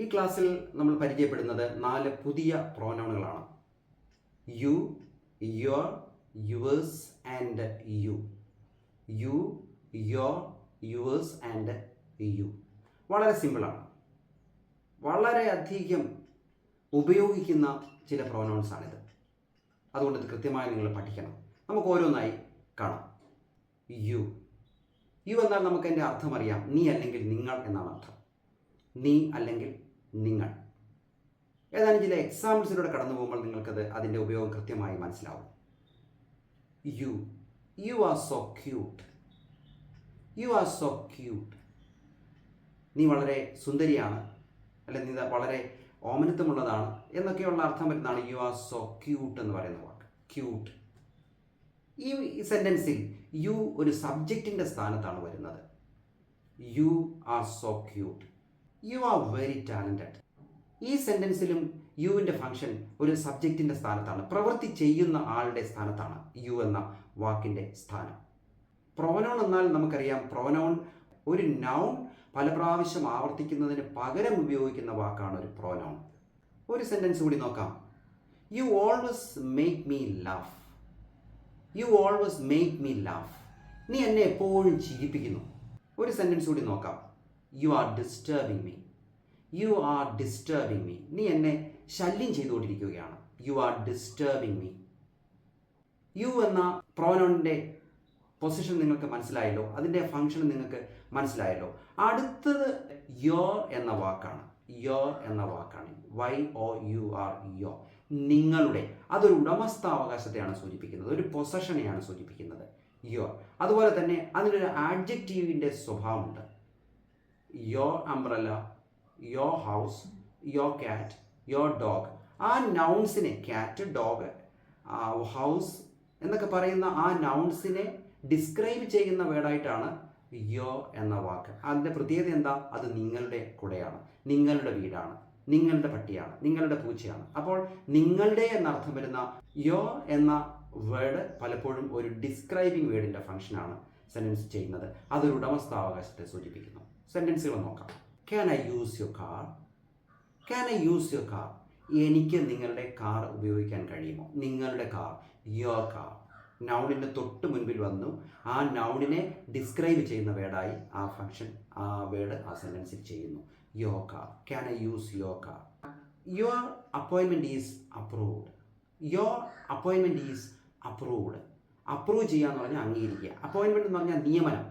ഈ ക്ലാസ്സിൽ നമ്മൾ പരിചയപ്പെടുന്നത് നാല് പുതിയ പ്രോനൗണുകളാണ്. You your yours and you. You your yours and you. വളരെ സിമ്പിളാണ്. വളരെയധികം ഉപയോഗിക്കുന്ന ചില പ്രോനൗൺസ് ആണിത് അതുകൊണ്ട് ഇത് കൃത്യമായി നിങ്ങൾ പഠിക്കണം. നമുക്ക് ഓരോന്നായി കാണാം. യു. യു എന്നാൽ നമുക്ക് അതിന്റെ അർത്ഥം അറിയാം. നീ അല്ലെങ്കിൽ നിങ്ങൾ എന്നാണ് അർത്ഥം. നീ അല്ലെങ്കിൽ നിങ്ങൾ. ഏതാനും ചില എക്സാമ്പിൾസിലൂടെ കടന്നു പോകുമ്പോൾ നിങ്ങൾക്കത് അതിന്റെ ഉപയോഗം കൃത്യമായി മനസ്സിലാവും. You you are so cute you are so cute നീ വളരെ സുന്ദരിയാണ്. അല്ലെ നീ വളരെ ഓമനത്വമുള്ളതാണ് എന്നൊക്കെയുള്ള അർത്ഥം വരുന്നതാണ് യു ആർ സോ ക്യൂട്ട് എന്ന് പറയുന്ന വാക്ക്. ക്യൂട്ട് ഈ സെന്റൻസിൽ യു ഒരു സബ്ജക്റ്റിന്റെ സ്ഥാനത്താണ് വരുന്നത്. You are so cute you are very talented ഈ സെന്റൻസിലും യുവിന്റെ ഫങ്ഷൻ ഒരു സബ്ജക്റ്റിന്റെ സ്ഥാനത്താണ്. പ്രവൃത്തി ചെയ്യുന്ന ആളുടെ സ്ഥാനത്താണ് യു എന്ന വാക്കിന്റെ സ്ഥാനം. പ്രോനൗൺ എന്നാൽ നമുക്കറിയാം പ്രോനൗൺ ഒരു നൗൺ പല പ്രാവശ്യം ആവർത്തിക്കുന്നതിന് പകരം ഉപയോഗിക്കുന്ന വാക്കാണ് ഒരു പ്രോനൗൺ ഒരു സെന്റൻസ് കൂടി നോക്കാം. You always make me love you always make me love നീ എന്നെ എപ്പോഴും ചിരിപ്പിക്കുന്നു. ഒരു സെന്റൻസ് കൂടി നോക്കാം. You are disturbing me you are disturbing me നീ എന്നെ ശല്യം ചെയ്തുകൊണ്ടിരിക്കുകയാണ്. You are disturbing me you എന്ന പ്രോനോണിന്റെ പൊസിഷൻ നിങ്ങൾക്ക് മനസ്സിലായല്ലോ. അതിന്റെ ഫങ്ഷൻ നിങ്ങൾക്ക് മനസ്സിലായല്ലോ. അടുത്തത് യോ എന്ന വാക്കാണ്. യോ എന്ന വാക്കാണ്. വൈ ഒ യു ആർ യോ നിങ്ങളുടെ അതൊരു ഉടമസ്ഥാവകാശത്തെയാണ് സൂചിപ്പിക്കുന്നത്. ഒരു പൊസഷനെയാണ് സൂചിപ്പിക്കുന്നത്. യോ അതുപോലെ തന്നെ അതിനൊരു ആഡ്ജക്റ്റീവിന്റെ സ്വഭാവമുണ്ട്. Your umbrella your house your cat your dog ആ നൗൺസിനെ ക്യാറ്റ് ഡോഗ് ഹൗസ് എന്നൊക്കെ പറയുന്ന ആ നൗൺസിനെ ഡിസ്ക്രൈബ് ചെയ്യുന്ന വേർഡായിട്ടാണ് യോ എന്ന വാക്ക്. അതിന്റെ പ്രത്യേകത എന്താ? അത് നിങ്ങളുടെ കുടയാണ്. നിങ്ങളുടെ വീടാണ്. നിങ്ങളുടെ പട്ടിയാണ്. നിങ്ങളുടെ പൂച്ചയാണ്. അപ്പോൾ നിങ്ങളുടെ എന്നർത്ഥം വരുന്ന യോ എന്ന വേർഡ് പലപ്പോഴും ഒരു ഡിസ്ക്രൈബിംഗ് വേർഡിന്റെ ഫംഗ്ഷനാണ് സെന്റൻസ് ചെയ്യുന്നത്. അതൊരു ഉടമസ്ഥാവകാശത്തെ സൂചിപ്പിക്കുന്നു. സെന്റൻസുകൾ നോക്കാം. Can I use your car can I use your car എനിക്ക് നിങ്ങളുടെ കാർ ഉപയോഗിക്കാൻ കഴിയുമോ? നിങ്ങളുടെ കാർ യുവർ കാർ നൗണിന്റെ തൊട്ട് മുൻപിൽ വന്നു. ആ നൗണിനെ ഡിസ്ക്രൈബ് ചെയ്യുന്ന വേർഡായി ആ ഫംഗ്ഷൻ ആ വേർഡ് ആ സെന്റൻസിൽ ചെയ്യുന്നു. യോ കാർ ക്യാൻ ഐ യൂസ് യോ car your അപ്പോയിൻമെന്റ് is approved your അപ്പോയിൻമെന്റ് is approved approve ചെയ്യുക എന്ന് പറഞ്ഞാൽ അംഗീകരിക്കുക. അപ്പോയിൻമെന്റ് എന്ന് പറഞ്ഞാൽ നിയമനം.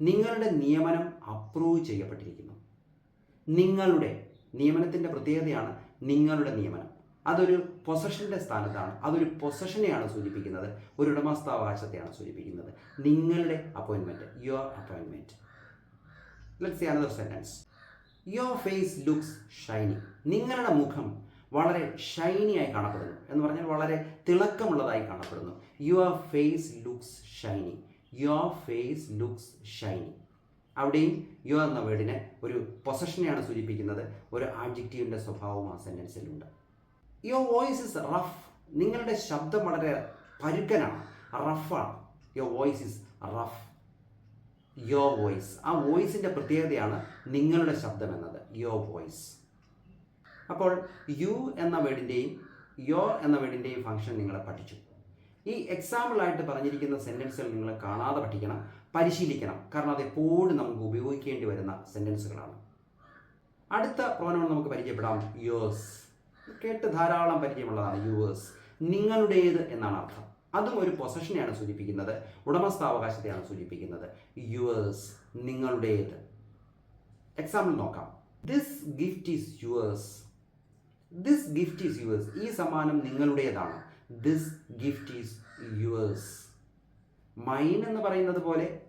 നിങ്ങളുടെ നിയമനം അപ്രൂവ് ചെയ്യപ്പെട്ടിരിക്കുന്നു. നിങ്ങളുടെ നിയമനത്തിന്റെ പ്രത്യേകതയാണ് നിങ്ങളുടെ നിയമനം. അതൊരു പൊസഷന്റെ സ്ഥാനത്താണ്. അതൊരു പൊസഷനെയാണ് സൂചിപ്പിക്കുന്നത്. ഒരു ഉടമസ്ഥാവകാശത്തെയാണ് സൂചിപ്പിക്കുന്നത്. നിങ്ങളുടെ അപ്പോയിൻമെന്റ് your അപ്പോയിൻമെന്റ് let's see another sentence your face looks shiny നിങ്ങളുടെ മുഖം വളരെ ഷൈനിയായി കാണപ്പെടുന്നു. എന്ന് പറഞ്ഞാൽ വളരെ തിളക്കമുള്ളതായി കാണപ്പെടുന്നു. Your face looks shiny your face looks shiny അവിടെയും യു എന്ന വേർഡിന് ഒരു പൊസഷനെയാണ് സൂചിപ്പിക്കുന്നത്. ഒരു ആഡ്ജക്റ്റീവിന്റെ സ്വഭാവം ആ സെന്റൻസിലുണ്ട് യുവർ വോയിസ് ഇസ് റഫ് നിങ്ങളുടെ ശബ്ദം വളരെ പരുക്കനാണ്. റഫാണ് your voice is rough your voice ആ വോയിസിന്റെ പ്രത്യേകതയാണ് നിങ്ങളുടെ ശബ്ദം എന്നത്. യുവർ വോയിസ് അപ്പോൾ യു എന്ന വേർഡിന്റെയും യോ എന്ന വേർഡിന്റെയും ഫങ്ഷൻ നിങ്ങൾ പഠിച്ചു. ഈ എക്സാമ്പിളായിട്ട് പറഞ്ഞിരിക്കുന്ന സെന്റൻസുകൾ നിങ്ങൾ കാണാതെ പഠിക്കണം പരിശീലിക്കണം. കാരണം അത് എപ്പോഴും നമുക്ക് ഉപയോഗിക്കേണ്ടി വരുന്ന സെന്റൻസുകളാണ് അടുത്ത പ്രോനൗൺ നമുക്ക് പരിചയപ്പെടാം. യുവേഴ്സ് കേട്ട് ധാരാളം പരിചയമുള്ളതാണ് യുവേഴ്സ് നിങ്ങളുടേത് എന്നാണ് അർത്ഥം. അതും ഒരു പൊസഷനെയാണ് സൂചിപ്പിക്കുന്നത്. ഉടമസ്ഥാവകാശത്തെയാണ് സൂചിപ്പിക്കുന്നത്. യുവേഴ്സ് നിങ്ങളുടേത്. എക്സാമ്പിൾ നോക്കാം. This gift is yours this gift is yours ഈ സമ്മാനം നിങ്ങളുടേതാണ്. This gift is yours mine എന്ന് പറയുന്നത് പോലെ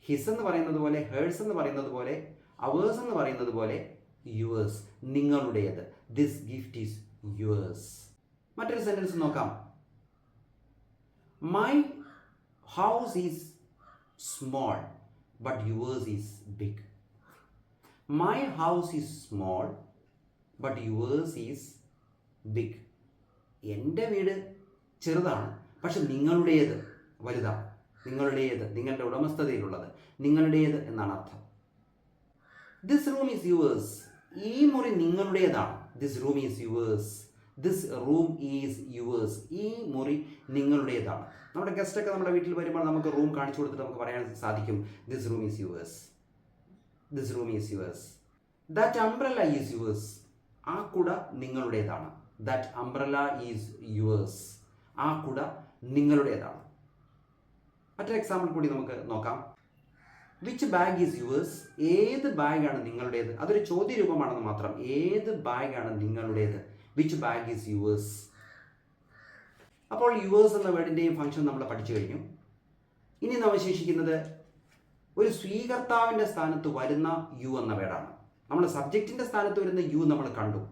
ഹിസ് എന്ന് പറയുന്നത് പോലെ ഹേഴ്സ് എന്ന് പറയുന്നത് പോലെ അവേഴ്സ് എന്ന് പറയുന്നത് പോലെ യുവേഴ്സ് നിങ്ങളുടേത്. ദിസ് ഗിഫ്റ്റ് ഈസ് യുവേഴ്സ് മറ്റൊരു സെന്റൻസ് നോക്കാം. My house is small but yours is big my house is small but yours is big എന്റെ വീട് ചെറുതാണ് പക്ഷെ നിങ്ങളുടേത് വലുതാണ്. നിങ്ങളുടേത് നിങ്ങളുടെ ഉടമസ്ഥതയിലുള്ളത്. നിങ്ങളുടേത് എന്നാണ് അർത്ഥം. ദിസ് റൂം ഈസ് യുവേഴ്സ് ഈ മുറി നിങ്ങളുടേതാണ്. This room is yours this room is yours ഈ മുറി നിങ്ങളുടേതാണ്. നമ്മുടെ ഗസ്റ്റൊക്കെ നമ്മുടെ വീട്ടിൽ വരുമ്പോൾ നമുക്ക് റൂം കാണിച്ചു കൊടുത്തിട്ട് നമുക്ക് പറയാൻ സാധിക്കും this room is yours this room is yours that umbrella is yours ആ കുട നിങ്ങളുടേതാണ്. ദാറ്റ് അംബ്രല ഈസ് യുവേഴ്സ് ആ കുട നിങ്ങളുടേതാണ്. മറ്റൊരു എക്സാമ്പിൾ കൂടി നമുക്ക് നോക്കാം. വിച്ച് ബാഗ് ഈസ് യുവേഴ്സ് ഏത് ബാഗാണ് നിങ്ങളുടേത്? അതൊരു ചോദ്യ രൂപമാണെന്ന് മാത്രം ഏത് ബാഗാണ് നിങ്ങളുടേത്? വിച്ച് ബാഗ് ഈസ് യുവേഴ്സ് അപ്പോൾ യുവേഴ്സ് എന്ന വേർഡിന്റെയും ഫംഗ്ഷൻ നമ്മൾ പഠിച്ചു കഴിഞ്ഞു. ഇനി അവശേഷിക്കുന്നത് ഒരു സ്വീകർത്താവിന്റെ സ്ഥാനത്ത് വരുന്ന യു എന്ന വേർഡാണ് നമ്മൾ സബ്ജക്റ്റിന്റെ സ്ഥാനത്ത് വരുന്ന യു നമ്മൾ കണ്ടു.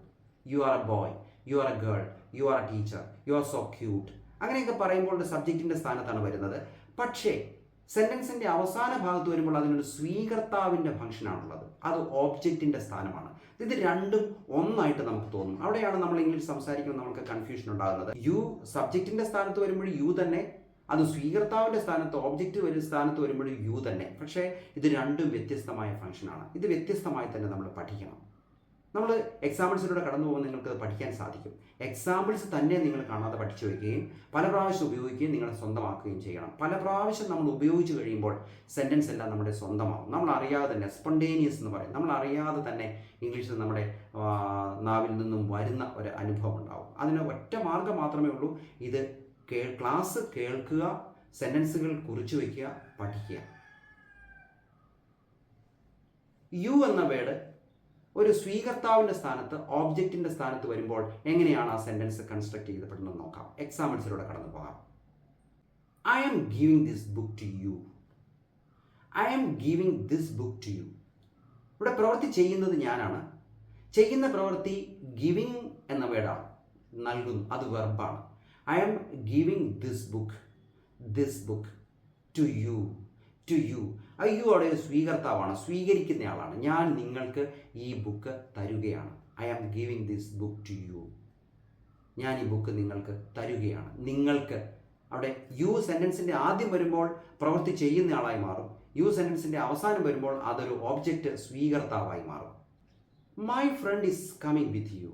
You are a boy you are a girl you are a teacher you are so cute അങ്ങനെയൊക്കെ പറയുമ്പോൾ സബ്ജക്റ്റിന്റെ സ്ഥാനത്താണ് വരുന്നത്. പക്ഷേ സെന്റൻസിന്റെ അവസാന ഭാഗത്ത് വരുമ്പോൾ അതിനൊരു സ്വീകർത്താവിന്റെ ഫംഗ്ഷനാണുള്ളത് അത് ഓബ്ജക്റ്റിന്റെ സ്ഥാനമാണ്. ഇത് രണ്ടും ഒന്നായിട്ട് നമുക്ക് തോന്നും. അവിടെയാണ് നമ്മൾ ഇംഗ്ലീഷ് സംസാരിക്കുമ്പോൾ നമുക്ക് കൺഫ്യൂഷൻ ഉണ്ടാകുന്നത്. യു സബ്ജക്റ്റിന്റെ സ്ഥാനത്ത് വരുമ്പോൾ യു തന്നെ. അത് സ്വീകർത്താവിന്റെ സ്ഥാനത്ത് ഓബ്ജക്റ്റ് വരുന്ന സ്ഥാനത്ത് വരുമ്പോൾ യു തന്നെ. പക്ഷേ ഇത് രണ്ടും വ്യത്യസ്തമായ ഫംഗ്ഷനാണ് ഇത് വ്യത്യസ്തമായി തന്നെ നമ്മൾ പഠിക്കണം. നമ്മൾ എക്സാമ്പിൾസിലൂടെ കടന്നു പോകുമ്പോൾ നിങ്ങൾക്ക് അത് പഠിക്കാൻ സാധിക്കും. എക്സാമ്പിൾസ് തന്നെ നിങ്ങൾ കാണാതെ പഠിച്ചു വയ്ക്കുകയും പല പ്രാവശ്യം ഉപയോഗിക്കുകയും നിങ്ങളെ സ്വന്തമാക്കുകയും ചെയ്യണം. പല പ്രാവശ്യം നമ്മൾ ഉപയോഗിച്ച് കഴിയുമ്പോൾ സെന്റൻസ് എല്ലാം നമ്മുടെ സ്വന്തമാകും. നമ്മൾ അറിയാതെ തന്നെ സ്പോണ്ടേനിയസ് എന്ന് പറയും. നമ്മൾ അറിയാതെ തന്നെ ഇംഗ്ലീഷിൽ നമ്മുടെ നാവിൽ നിന്നും വരുന്ന ഒരു അനുഭവം ഉണ്ടാവും അതിന് ഒറ്റ മാർഗം മാത്രമേ ഉള്ളൂ. ഇത് കേ ക്ലാസ് കേൾക്കുക സെന്റൻസുകൾ കുറിച്ചു വയ്ക്കുക പഠിക്കുക. യു എന്ന വേർഡ് ഒരു സ്വീകർത്താവിന്റെ സ്ഥാനത്ത് ഓബ്ജക്റ്റിന്റെ സ്ഥാനത്ത് വരുമ്പോൾ എങ്ങനെയാണ് ആ സെന്റൻസ് കൺസ്ട്രക്ട് ചെയ്യപ്പെടുന്നത് നോക്കാം. എക്സാമ്പിൾസിലൂടെ കടന്നു പോകാം. I'm giving this book to you I'm giving this book to you ഇവിടെ പ്രവൃത്തി ചെയ്യുന്നത് ഞാനാണ്. ചെയ്യുന്ന പ്രവൃത്തി ഗിവിങ് എന്ന വേടാണ് നൽകുന്നു. അത് വെർബാണ് I'm giving this book this book to you to you ആ അവിടെ ഒരു സ്വീകർത്താവാണ് സ്വീകരിക്കുന്നയാളാണ്. ഞാൻ നിങ്ങൾക്ക് ഈ book തരുകയാണ്. I am giving this book to you ഞാൻ ഈ ബുക്ക് നിങ്ങൾക്ക് തരുകയാണ്. നിങ്ങൾക്ക് അവിടെ യു സെന്റൻസിന്റെ ആദ്യം വരുമ്പോൾ പ്രവൃത്തി ചെയ്യുന്നയാളായി മാറും. യു സെന്റൻസിന്റെ അവസാനം വരുമ്പോൾ അതൊരു ഓബ്ജക്റ്റ് സ്വീകർത്താവായി മാറും. My friend is coming with you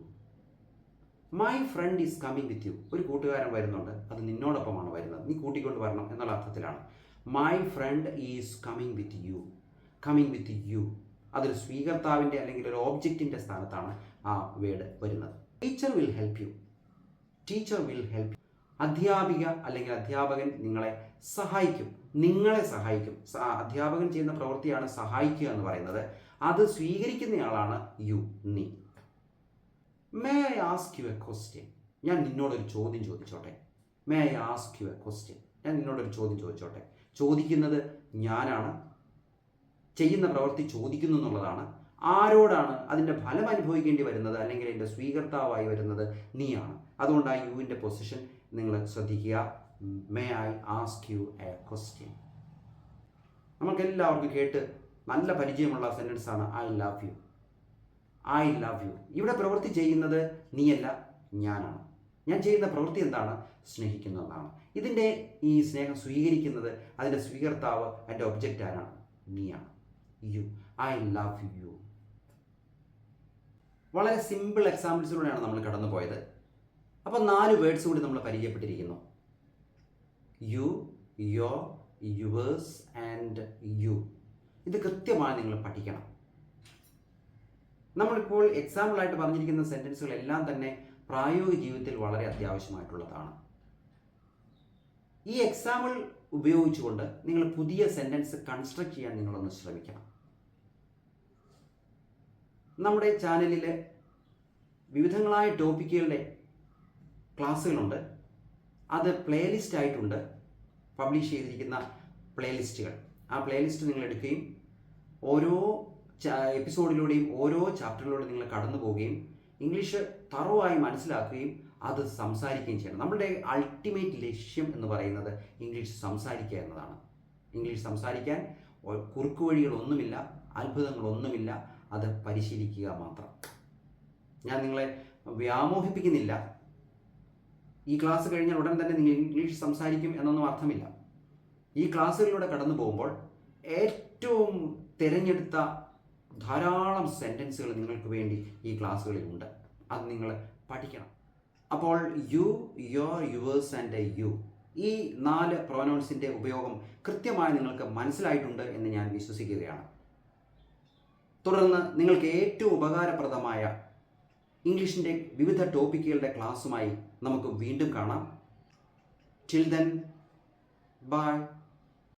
my friend is coming with you ഒരു കൂട്ടുകാരൻ വരുന്നുണ്ട്. അത് നിന്നോടൊപ്പമാണ് വരുന്നത്. നീ കൂട്ടിക്കൊണ്ട് വരണം എന്നുള്ള അർത്ഥത്തിലാണ്. My friend is coming with you coming with you അതൊരു സ്വീകർത്താവിന്റെ അല്ലെങ്കിൽ ഒരു ഓബ്ജക്റ്റിന്റെ സ്ഥാനത്താണ് ആ വേർഡ് വരുന്നത്. Teacher will help you teacher will help അധ്യാപിക അല്ലെങ്കിൽ അധ്യാപകൻ നിങ്ങളെ സഹായിക്കും. നിങ്ങളെ സഹായിക്കും. അധ്യാപകൻ ചെയ്യുന്ന പ്രവൃത്തിയാണ് സഹായിക്കുക എന്ന് പറയുന്നത്. അത് സ്വീകരിക്കുന്നയാളാണ് യു നീ. May I ask you a question ഞാൻ നിന്നോടൊരു ചോദ്യം ചോദിച്ചോട്ടെ. May I ask you a question ഞാൻ നിന്നോടൊരു ചോദ്യം ചോദിച്ചോട്ടെ. ചോദിക്കുന്നത് ഞാനാണ്. ചെയ്യുന്ന പ്രവൃത്തി ചോദിക്കുന്നു എന്നുള്ളതാണ്. ആരോടാണ് അതിന്റെ ഫലം അനുഭവിക്കേണ്ടി വരുന്നത് അല്ലെങ്കിൽ എന്റെ സ്വീകർത്താവായി വരുന്നത് നീയാണ്. അതുകൊണ്ട് ആ യുവിന്റെ പൊസിഷൻ നിങ്ങൾ ശ്രദ്ധിക്കുക. May I ask you a question നമുക്കെല്ലാവർക്കും കേട്ട് നല്ല പരിചയമുള്ള സെന്റൻസ് ആണ് I love you I love you ഇവിടെ പ്രവൃത്തി ചെയ്യുന്നത് നീയല്ല ഞാനാണ്. ഞാൻ ചെയ്യുന്ന പ്രവൃത്തി എന്താണ്? സ്നേഹിക്കുന്നതാണ്. ഇതിന്റെ ഈ സ്നേഹം സ്വീകരിക്കുന്നത് അതിന്റെ സ്വീകർത്താവ് അതിന്റെ ഒബ്ജക്റ്റ് ആരാണ്? നീയാണ്. യു. I love you. വളരെ സിമ്പിൾ എക്സാമ്പിൾസിലൂടെയാണ് നമ്മൾ കടന്നു പോയത്. അപ്പോൾ നാല് വേർഡ്സ് കൂടി നമ്മൾ പരിചയപ്പെട്ടിരിക്കുന്നു. You your yours and you. ഇത് കൃത്യമായി നിങ്ങൾ പഠിക്കണം. നമ്മളിപ്പോൾ എക്സാമ്പിളായിട്ട് പറഞ്ഞിരിക്കുന്ന സെന്റൻസുകളെല്ലാം തന്നെ പ്രായോഗിക ജീവിതത്തിൽ വളരെ അത്യാവശ്യമായിട്ടുള്ളതാണ്. ഈ എക്സാമ്പിൾ ഉപയോഗിച്ചുകൊണ്ട് നിങ്ങൾ പുതിയ സെന്റൻസ് കൺസ്ട്രക്ട് ചെയ്യാൻ നിങ്ങളൊന്ന് ശ്രമിക്കണം. നമ്മുടെ ചാനലിൽ വിവിധങ്ങളായ ടോപ്പിക്കുകളുടെ ക്ലാസ്സുകളുണ്ട്. അത് പ്ലേലിസ്റ്റ് ആയിട്ടുണ്ട്. പബ്ലിഷ് ചെയ്തിരിക്കുന്ന പ്ലേലിസ്റ്റുകൾ ആ പ്ലേലിസ്റ്റ് നിങ്ങൾ എടുക്കുകയും ഓരോ എപ്പിസോഡിലൂടെയും ഓരോ ചാപ്റ്ററിലൂടെയും നിങ്ങൾ കടന്നു പോവുകയും ഇംഗ്ലീഷ് തറവായി മനസ്സിലാക്കുകയും അത് സംസാരിക്കുകയും ചെയ്യണം. നമ്മളുടെ അൾട്ടിമേറ്റ് ലക്ഷ്യം എന്ന് പറയുന്നത് ഇംഗ്ലീഷ് സംസാരിക്കുക എന്നതാണ്. ഇംഗ്ലീഷ് സംസാരിക്കാൻ കുറുക്കു വഴികളൊന്നുമില്ല അത്ഭുതങ്ങളൊന്നുമില്ല അത് പരിശീലിക്കുക മാത്രം. ഞാൻ നിങ്ങളെ വ്യാമോഹിപ്പിക്കുന്നില്ല. ഈ ക്ലാസ് കഴിഞ്ഞാൽ ഉടൻ തന്നെ നിങ്ങൾ ഇംഗ്ലീഷ് സംസാരിക്കും എന്നൊന്നും അർത്ഥമില്ല. ഈ ക്ലാസ്സുകളിലൂടെ കടന്നു പോകുമ്പോൾ ഏറ്റവും തിരഞ്ഞെടുത്ത ധാരാളം സെന്റൻസുകൾ നിങ്ങൾക്ക് വേണ്ടി ഈ ക്ലാസ്സുകളിൽ ഉണ്ട് അത് നിങ്ങൾ പഠിക്കണം. അപ്പോൾ you your yours and you ഈ നാല് പ്രോനൗൺസിന്റെ ഉപയോഗം കൃത്യമായി നിങ്ങൾക്ക് മനസ്സിലായിട്ടുണ്ട് എന്ന് ഞാൻ വിശ്വസിക്കുകയാണ്. തുടർന്ന് നിങ്ങൾക്ക് ഏറ്റവും ഉപകാരപ്രദമായ ഇംഗ്ലീഷിന്റെ വിവിധ ടോപ്പിക്കുകളുടെ ക്ലാസ്സുമായി നമുക്ക് വീണ്ടും കാണാം. Till then bye